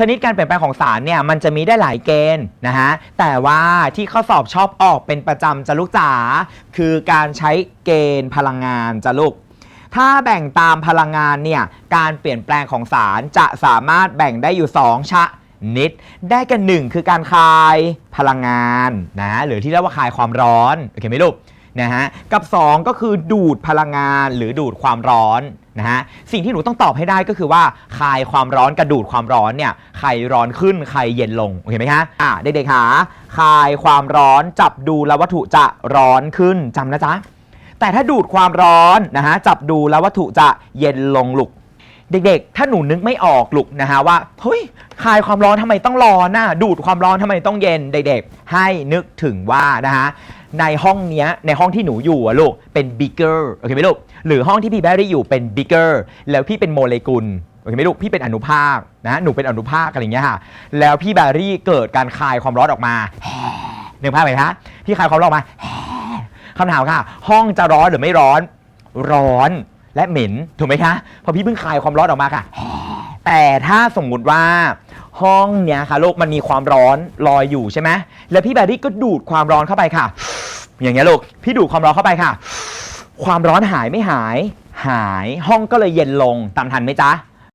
ชนิดการเปลี่ยนแปลงของสารเนี่ยมันจะมีได้หลายเกณฑ์นะฮะแต่ว่าที่ข้อสอบชอบออกเป็นประจำจะลูกจ๋าคือการใช้เกณฑ์พลังงานจะลูก ถ้าแบ่งตามพลังงานเนี่ยการเปลี่ยนแปลงของสารจะสามารถแบ่งได้อยู่ 2 ชะนิด ได้กันหนึ่งคือการคายพลังงานนะหรือที่เรียกว่าคายความร้อนโอเคไหมลูก นะฮะกับ 2 ก็คือดูดพลังงานหรือดูดความร้อนนะฮะสิ่งที่หนูต้องตอบให้ได้ก็คือว่าคายความร้อนกับดูดความร้อนเนี่ยใครร้อนขึ้นใครเย็นลงโอเคไหมคะอ่าเด็กๆหาคายความร้อนจับดูแล้ววัตถุจะร้อนขึ้นจำนะจ๊ะแต่ถ้าดูดความร้อนนะฮะจับดูแล้ววัตถุจะเย็นลงลุก เด็กๆ ถ้าหนูนึกไม่ออกลุกนะฮะว่าเฮ้ยคลายความร้อนทำไมต้องร้อนน่ะดูดความร้อนทำไมต้องเย็นเด็กๆ ให้นึกถึงว่านะฮะในห้องเนี้ยในห้องที่หนูอยู่อะลูกเป็น bigger โอเคไหมลูกหรือห้องที่พี่แบรี่อยู่เป็น bigger แล้วพี่เป็นโมเลกุลโอเคไหมลูกพี่เป็นอนุภาคนะหนูเป็นอนุภาคอะไรอย่างเงี้ยค่ะแล้วพี่แบรี่เกิดการคลายความร้อนออกมาหนึกภาพไหมคะพี่คลายความร้อนออกมาคำถามค่ะ ห้องจะร้อนหรือไม่ร้อน ร้อน และเหม็นถูกไหมคะพอพี่เพิ่งคลายความร้อนออกมาค่ะ แต่ถ้าสมมุติว่าห้องเนี้ยค่ะลูกมันมีความร้อนลอยอยู่ใช่ไหมแล้วพี่แบรี่ก็ดูดความร้อนเข้าไปค่ะ อย่างเงี้ยลูกพี่ดูดความร้อนเข้าไปค่ะ ความร้อนหายไม่หาย หายห้องก็เลยเย็นลงตามทันไหมจ๊ะ